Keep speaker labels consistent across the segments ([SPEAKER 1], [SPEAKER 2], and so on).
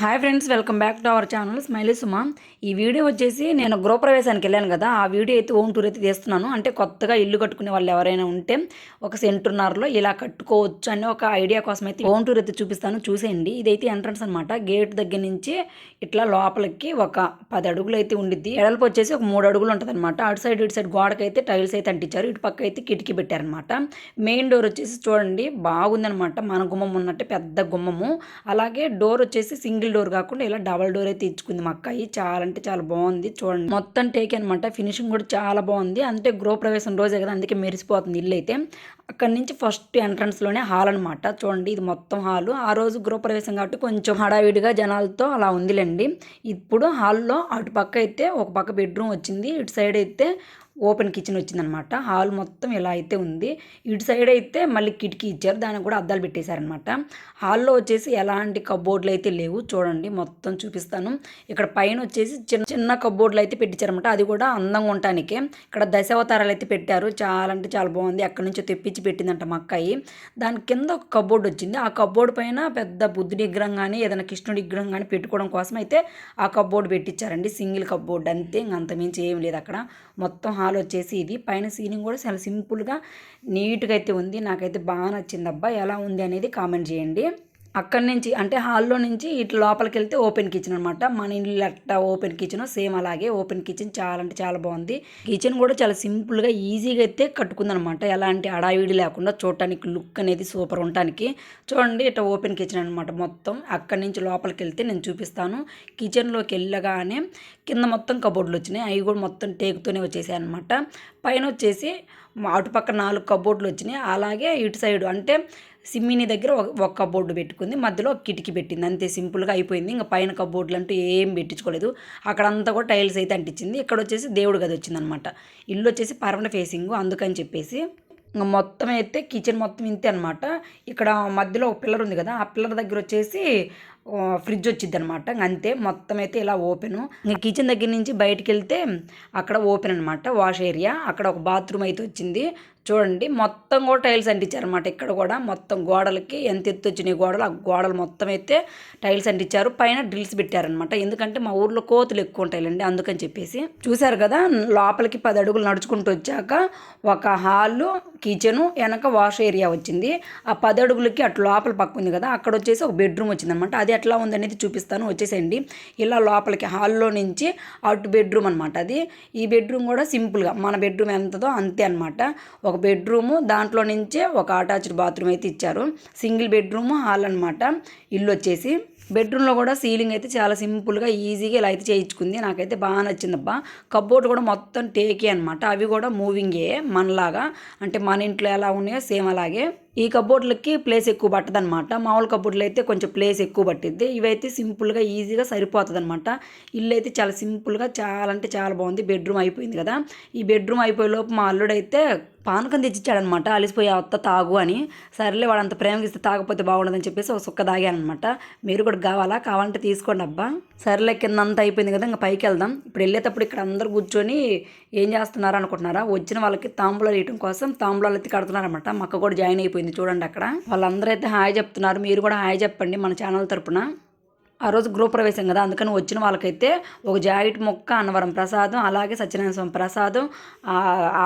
[SPEAKER 1] Hi friends welcome back to our channel Smiley Suma ఈ video వచ్చేసి నేను గృహప్రవేశానికి వెళ్ళాను కదా ఆ వీడియో అయితే ఓన్ టూర్ అయితే తీస్తున్నాను. అంటే కొత్తగా ఇల్లు కట్టుకునే వాళ్ళు ఎవరైనా ఉంటే ఒక సెంటున్నరలో ఇలా కట్టుకోవచ్చు అనే ఒక ఐడియా కోసం అయితే ఓన్ టూర్ అయితే చూపిస్తాను. చూసేయండి. ఇదైతే ఎంట్రన్స్ అనమాట గేట్ దగ్గర నుంచి ఇట్లా లోపలికి ఒక పది అడుగులు అయితే ఉండిద్ది. ఎడల్పు వచ్చేసి ఒక మూడు అడుగులు ఉంటుంది అనమాట అటు సైడ్ ఇటు సైడ్ గోడకైతే టైల్స్ అయితే అంటించారు. ఇటు పక్క అయితే కిటికీ పెట్టారనమాట మెయిన్ డోర్ వచ్చేసి చూడండి బాగుందనమాట మన గుమ్మం ఉన్నట్టే పెద్ద గుమ్మము. అలాగే డోర్ వచ్చేసి సింగిల్ డోర్ కాకుండా ఇలా డబల్ డోర్ అయితే ఇచ్చుకుంది మా అక్కాయి చాలా అంటే చాలా బాగుంది. చూడండి. మొత్తం టేక్ అనమాట ఫినిషింగ్ కూడా చాలా బాగుంది. అంటే గృహప్రవేశం రోజే కదా అందుకే మెరిసిపోతుంది ఇల్లు అయితే. అక్కడి నుంచి ఫస్ట్ ఎంట్రన్స్లోనే హాల్ అనమాట చూడండి ఇది మొత్తం హాలు. ఆ రోజు గృహప్రవేశం కాబట్టి కొంచెం హడావిడిగా జనాలతో అలా ఉందిలేండి. ఇప్పుడు హాల్లో అటు పక్క అయితే ఒక పక్క బెడ్రూమ్ వచ్చింది. ఇటు సైడ్ అయితే ఓపెన్ కిచెన్ వచ్చిందనమాట. హాల్ మొత్తం ఇలా అయితే ఉంది ఇటు సైడ్ అయితే మళ్ళీ కిటికీ ఇచ్చారు. దానికి కూడా అద్దాలు పెట్టేశారనమాట. హాల్లో వచ్చేసి ఎలాంటి కబోర్డ్లు అయితే లేవు. చూడండి మొత్తం చూపిస్తాను. ఇక్కడ పైన వచ్చేసి చిన్న చిన్న కబోర్డ్లు అయితే పెట్టించారనమాట. అది కూడా అందంగా ఉండటానికి. ఇక్కడ దశావతారాలు అయితే పెట్టారు. చాలా అంటే చాలా బాగుంది. అక్కడి నుంచి తెప్పించి పెట్టిందంట మా అక్కాయి దాని కింద ఒక కబోర్డ్ వచ్చింది. ఆ కబోర్డ్ పైన పెద్ద బుద్ధుడి విగ్రహం కానీ ఏదైనా కృష్ణుడి విగ్రహం కానీ పెట్టుకోవడం కోసం అయితే ఆ కబోర్డ్ పెట్టించారండి. సింగిల్ కబోర్డ్ అంతే. ఇంక అంతమించి ఏం లేదు అక్కడ. మొత్తం హాల్ వచ్చేసి ఇది. పైన సీలింగ్ కూడా చాలా సింపుల్గా నీట్గా అయితే ఉంది. నాకైతే బాగా నచ్చింది అబ్బా ఎలా ఉంది అనేది కామెంట్ చేయండి. అక్కడి నుంచి అంటే హాల్లో నుంచి ఇట్లా లోపలికి వెళ్తే ఓపెన్ కిచెన్ అనమాట మన ఇల్లు అట్లా ఓపెన్ కిచెన్ సేమ్ అలాగే ఓపెన్ కిచెన్ చాలా అంటే చాలా బాగుంది. కిచెన్ కూడా చాలా సింపుల్గా ఈజీగా అయితే కట్టుకుందనమాట ఎలాంటి అడావిడి లేకుండా చూడటానికి లుక్ అనేది సూపర్ ఉండటానికి. చూడండి ఇట్లా ఓపెన్ కిచెన్ అనమాట మొత్తం. అక్కడి నుంచి లోపలికి వెళ్తే నేను చూపిస్తాను. కిచెన్లోకి వెళ్ళగానే కింద మొత్తం కబోర్డులు వచ్చినాయి. అవి కూడా మొత్తం టేకుతోనే వచ్చేసాయి అనమాట పైన వచ్చేసి అటుపక్క నాలుగు కబోర్డులు వచ్చినాయి. అలాగే ఇటు సైడ్ అంటే సిమ్మిని దగ్గర ఒక ఒక కబోర్డు పెట్టుకుంది. మధ్యలో ఒక కిటికీ పెట్టింది. అంతే సింపుల్గా అయిపోయింది. ఇంకా పైన కబోర్డులు అంటూ ఏం పెట్టించుకోలేదు. అక్కడంతా కూడా టైల్స్ అయితే అంటించింది. ఇక్కడ వచ్చేసి దేవుడు గది వచ్చిందనమాట. ఇల్లు వచ్చేసి పర్మనెంట్ ఫేసింగ్. అందుకని చెప్పేసి ఇంకా మొత్తం అయితే కిచెన్ మొత్తం ఇంతే అనమాట. ఇక్కడ మధ్యలో ఒక పిల్లర్ ఉంది కదా ఆ పిల్లర్ దగ్గర వచ్చేసి ఫ్రిడ్జ్ వచ్చింది అనమాట అంతే మొత్తం అయితే ఇలా ఓపెన్. ఇంకా కిచెన్ దగ్గర నుంచి బయటకు వెళ్తే అక్కడ ఓపెన్ అనమాట వాష్ ఏరియా. అక్కడ ఒక బాత్రూమ్ అయితే వచ్చింది. చూడండి మొత్తం కూడా టైల్స్ అంటించారనమాట ఇక్కడ కూడా. మొత్తం గోడలకి ఎంత ఎత్తు వచ్చినాయి గోడలు ఆ గోడలు మొత్తం అయితే టైల్స్ అంటించారు. పైన డ్రిల్స్ పెట్టారనమాట ఎందుకంటే మా ఊర్లో కోతులు ఎక్కువ ఉంటాయండి అందుకని చెప్పేసి. చూశారు కదా లోపలికి పది అడుగులు నడుచుకుంటూ వచ్చాక ఒక హాలు కిచెను వెనక వాష్ ఏరియా వచ్చింది. ఆ పది అడుగులకి అటు లోపల పక్క ఉంది కదా అక్కడ వచ్చేసి ఒక బెడ్రూమ్ వచ్చిందనమాట అది ఎట్లా ఉందనేది చూపిస్తాను వచ్చేసేయండి. ఇలా లోపలికి హాల్లో నుంచి అటు బెడ్రూమ్ అనమాట అది. ఈ బెడ్రూమ్ కూడా సింపుల్గా మన బెడ్రూమ్ ఎంతదో అంతే అనమాట ఒక బెడ్రూము దాంట్లో నుంచే ఒక అటాచ్డ్ బాత్రూమ్ అయితే ఇచ్చారు. సింగిల్ బెడ్రూమ్ హాల్ అనమాట ఇల్లు వచ్చేసి బెడ్రూమ్లో కూడా సీలింగ్ అయితే చాలా సింపుల్గా ఈజీగా ఇలా అయితే చేయించుకుంది. నాకైతే బాగా నచ్చిందబ్బా. కబోర్డ్ కూడా మొత్తం టేకే అనమాట అవి కూడా మూవింగే మనలాగా. అంటే మన ఇంట్లో ఎలా ఉన్నాయో సేమ్ అలాగే. ఈ కబోర్డ్లకి ప్లేస్ ఎక్కువ పట్టదు అనమాట మామూలు కబోర్డ్లు అయితే కొంచెం ప్లేస్ ఎక్కువ పట్టిద్ది. ఇవైతే సింపుల్గా ఈజీగా సరిపోతుంది అనమాట ఇల్లు అయితే చాలా సింపుల్గా చాలా అంటే చాలా బాగుంది. బెడ్రూమ్ అయిపోయింది కదా. ఈ బెడ్రూమ్ అయిపోయే లోపు మా అల్లుడైతే పానకం తెచ్చిచ్చాడనమాట అలిసిపోయి అత్త తాగు అని. సరేలే వాడు అంత ప్రేమగిస్తే తాగకపోతే బాగుండదని చెప్పేసి ఒక సుక్క తాగానమాట మీరు కూడా కావాలా? కావాలంటే తీసుకోండి అబ్బా. సరేలే కింద అంతా అయిపోయింది కదా ఇంకా పైకి వెళ్దాం. ఇప్పుడు వెళ్ళేటప్పుడు ఇక్కడ అందరు కూర్చొని ఏం చేస్తున్నారు అనుకుంటున్నారా? వచ్చిన వాళ్ళకి తాంబూలాలు వేయటం కోసం తాంబూలాలు ఎత్తి కడుతున్నారనమాట మక్క కూడా జాయిన్ అయిపోయింది. చూడండి అక్కడ. వాళ్ళందరూ అయితే హాయ్ చెప్తున్నారు. మీరు కూడా హాయ్ చెప్పండి మన ఛానల్ తరపున. ఆ రోజు గృహప్రవేశం కదా అందుకని వచ్చిన వాళ్ళకైతే ఒక జాకెట్ మొక్క అన్నవరం ప్రసాదం అలాగే సత్యనారాయణ స్వామి ప్రసాదం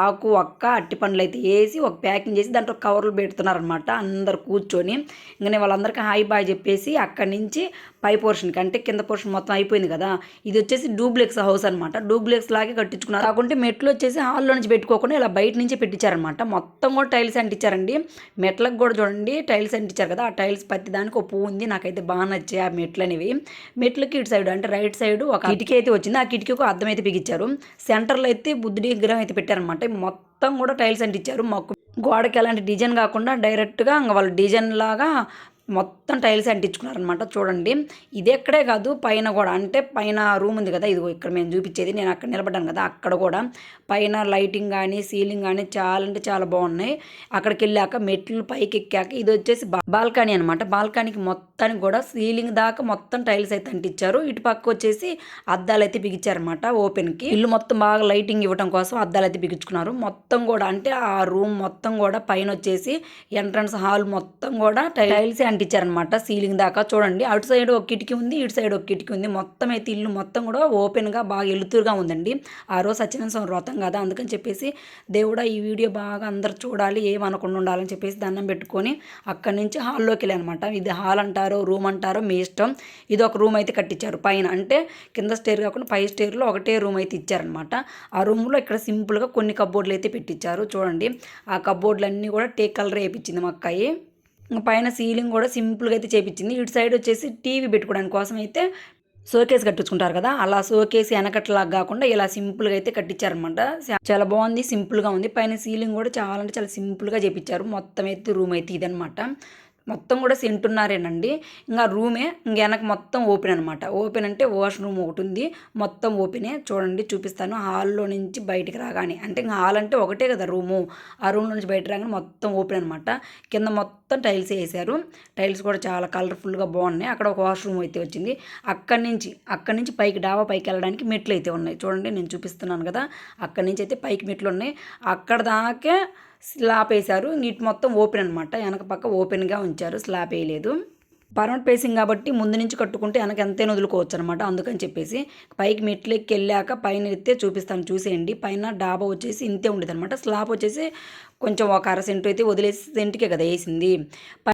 [SPEAKER 1] ఆకు ఒక్క అట్టి పండ్లు అయితే వేసి ఒక ప్యాకింగ్ చేసి దాంట్లో కవర్లు పెడుతున్నారనమాట అందరు కూర్చొని. ఇంకా వాళ్ళందరికీ హాయ్ బాయ్ చెప్పేసి అక్కడి నుంచి పై పోర్షన్కి అంటే కింద పోర్షన్ మొత్తం అయిపోయింది కదా ఇది వచ్చేసి డూప్లెక్స్ హౌస్ అనమాట డూప్లెక్స్ లాగే కట్టించుకున్నారు. కాకుంటే మెట్లు వచ్చేసి హాల్లో నుంచి పెట్టుకోకుండా ఇలా బయట నుంచి పెట్టించారనమాట మొత్తం కూడా టైల్స్ అంటించారండి మెట్లకు కూడా చూడండి టైల్స్ అంటించారు కదా ఆ టైల్స్ ప్రతి దానికి ఒక పువ్వు ఉంది నాకైతే బాగా నచ్చాయి ఆ మెట్లు అనేవి మెట్లకి ఇటు సైడ్ అంటే రైట్ సైడ్ ఒక కిటికీ అయితే వచ్చింది. ఆ కిటికీ ఒక అద్దం అయితే బిగించారు. సెంటర్లో అయితే బుద్ధుడి విగ్రహం అయితే పెట్టారనమాట మొత్తం కూడా టైల్స్ అంటించారు మాకు గోడకి ఎలాంటి డిజైన్ కాకుండా డైరెక్ట్గా ఇంకా వాళ్ళు డిజైన్ లాగా మొత్తం టైల్స్ అంటించుకున్నారనమాట చూడండి. ఇది ఎక్కడే కాదు పైన కూడా. అంటే పైన రూమ్ ఉంది కదా ఇదిగో ఇక్కడ మేము చూపించేది. నేను అక్కడ నిలబడ్డాను కదా అక్కడ కూడా. పైన లైటింగ్ కానీ సీలింగ్ కానీ చాలా అంటే చాలా బాగున్నాయి. అక్కడికి వెళ్ళాక మెట్లు పైకి ఎక్కాక ఇది వచ్చేసి బాల్కనీ అనమాట బాల్కనీకి మొత్తానికి కూడా సీలింగ్ దాకా మొత్తం టైల్స్ అయితే అంటించారు. ఇటు పక్క వచ్చేసి అద్దాలు అయితే బిగించారనమాట ఓపెన్కి. ఇల్లు మొత్తం బాగా లైటింగ్ ఇవ్వడం కోసం అద్దాలు అయితే బిగించుకున్నారు. మొత్తం కూడా అంటే ఆ రూమ్ మొత్తం కూడా పైన వచ్చేసి ఎంట్రన్స్ హాల్ మొత్తం కూడా టైల్స్ అంటించారనమాట సీలింగ్ దాకా చూడండి. అటు సైడ్ ఒక కిటికీ ఉంది ఇటు సైడ్ ఒక కిటికీ ఉంది. మొత్తం అయితే ఇల్లు మొత్తం కూడా ఓపెన్గా బాగా ఎలుతురుగా ఉందండి. ఆ రోజు సత్యనారాయణ స్వామి వ్రతం కదా అందుకని చెప్పేసి దేవుడా ఈ వీడియో బాగా అందరు చూడాలి ఏమనకుండా ఉండాలని చెప్పేసి దండం పెట్టుకొని అక్కడి నుంచి హాల్లోకి వెళ్ళానమాట ఇది హాల్ అంటారో రూమ్ అంటారో మీ ఇష్టం. ఇది ఒక రూమ్ అయితే కట్టించారు. పైన అంటే కింద స్టేర్ కాకుండా పై స్టేర్లో ఒకటే రూమ్ అయితే ఇచ్చారనమాట. ఆ రూమ్లో ఇక్కడ సింపుల్గా కొన్ని కబోర్డ్లు అయితే పెట్టించారు. చూడండి. ఆ కబోర్డ్లు కూడా టేక్ కలర్ వేయించింది మా అక్కాయి పైన సీలింగ్ కూడా సింపుల్గా అయితే చేపించింది. ఇటు సైడ్ వచ్చేసి టీవీ పెట్టుకోవడానికి కోసం అయితే షోకేస్ కట్టించుకుంటారు కదా అలా షోకేస్ వెనకట్లాగా కాకుండా ఇలా సింపుల్గా అయితే కట్టించారనమాట చాలా బాగుంది సింపుల్గా ఉంది. పైన సీలింగ్ కూడా చాలా అంటే చాలా సింపుల్గా చేపించారు. మొత్తం అయితే రూమ్ అయితే ఇదనమాట మొత్తం కూడా సెంటున్నారేనండి ఇంకా రూమే ఇంక వెనక మొత్తం ఓపెన్ అనమాట ఓపెన్ అంటే వాష్ రూమ్ ఒకటి ఉంది మొత్తం ఓపెనే. చూడండి చూపిస్తాను. హాల్లో నుంచి బయటికి రాగానే. అంటే ఇంకా హాల్ అంటే ఒకటే కదా రూము. ఆ రూమ్లో నుంచి బయట రాగానే మొత్తం ఓపెన్ అనమాట కింద మొత్తం టైల్స్ వేసారు. టైల్స్ కూడా చాలా కలర్ఫుల్గా బాగున్నాయి. అక్కడ ఒక వాష్రూమ్ అయితే వచ్చింది. అక్కడి నుంచి అక్కడి నుంచి పైకి డాబా పైకి వెళ్ళడానికి మెట్లు అయితే ఉన్నాయి. చూడండి నేను చూపిస్తున్నాను కదా. అక్కడి నుంచి అయితే పైకి మెట్లు ఉన్నాయి. అక్కడ దాకే స్లాబ్ వేశారు ఇటు మొత్తం ఓపెన్ అనమాట వెనక పక్క ఓపెన్గా ఉంచారు. స్లాబ్ వేయలేదు పర్మనెంట్ పేసింగ్ కాబట్టి ముందు నుంచి కట్టుకుంటే వెనక ఎంతైనా వదులుకోవచ్చు అనమాట అందుకని చెప్పేసి. పైకి మెట్లు ఎక్కి వెళ్ళాక పైన ఎత్తే చూపిస్తాను. చూసేయండి. పైన డాబా వచ్చేసి ఇంతే ఉండేది అనమాట స్లాబ్ వచ్చేసి కొంచెం ఒక అర సెంటు అయితే వదిలేసి సెంటుకే కదా వేసింది.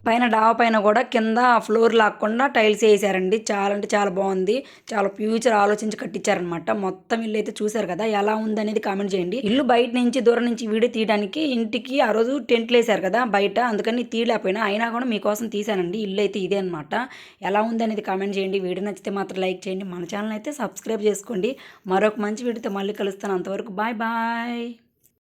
[SPEAKER 1] పైన డాబా పైన కూడా కింద ఫ్లోర్ లాక్కుండా టైల్స్ వేసారండి. చాలా అంటే చాలా బాగుంది. చాలా ఫ్యూచర్ ఆలోచించి కట్టించారనమాట మొత్తం ఇల్లు అయితే చూసారు కదా ఎలా ఉంది అనేది కామెంట్ చేయండి. ఇల్లు బయట నుంచి దూరం నుంచి వీడియో తీయడానికి ఇంటికి ఆ రోజు టెంట్లు వేసారు కదా బయట. అందుకని తీయలేకపోయినా అయినా కూడా మీకోసం తీసానండి ఇల్లు అయితే ఇదే అనమాట ఎలా ఉంది అనేది కామెంట్ చేయండి. వీడియో నచ్చితే మాత్రం లైక్ చేయండి. మన ఛానల్ అయితే సబ్స్క్రైబ్ చేసుకోండి. మరొక మంచి వీడియోతో మళ్ళీ కలుస్తాను. అంతవరకు బాయ్ బాయ్.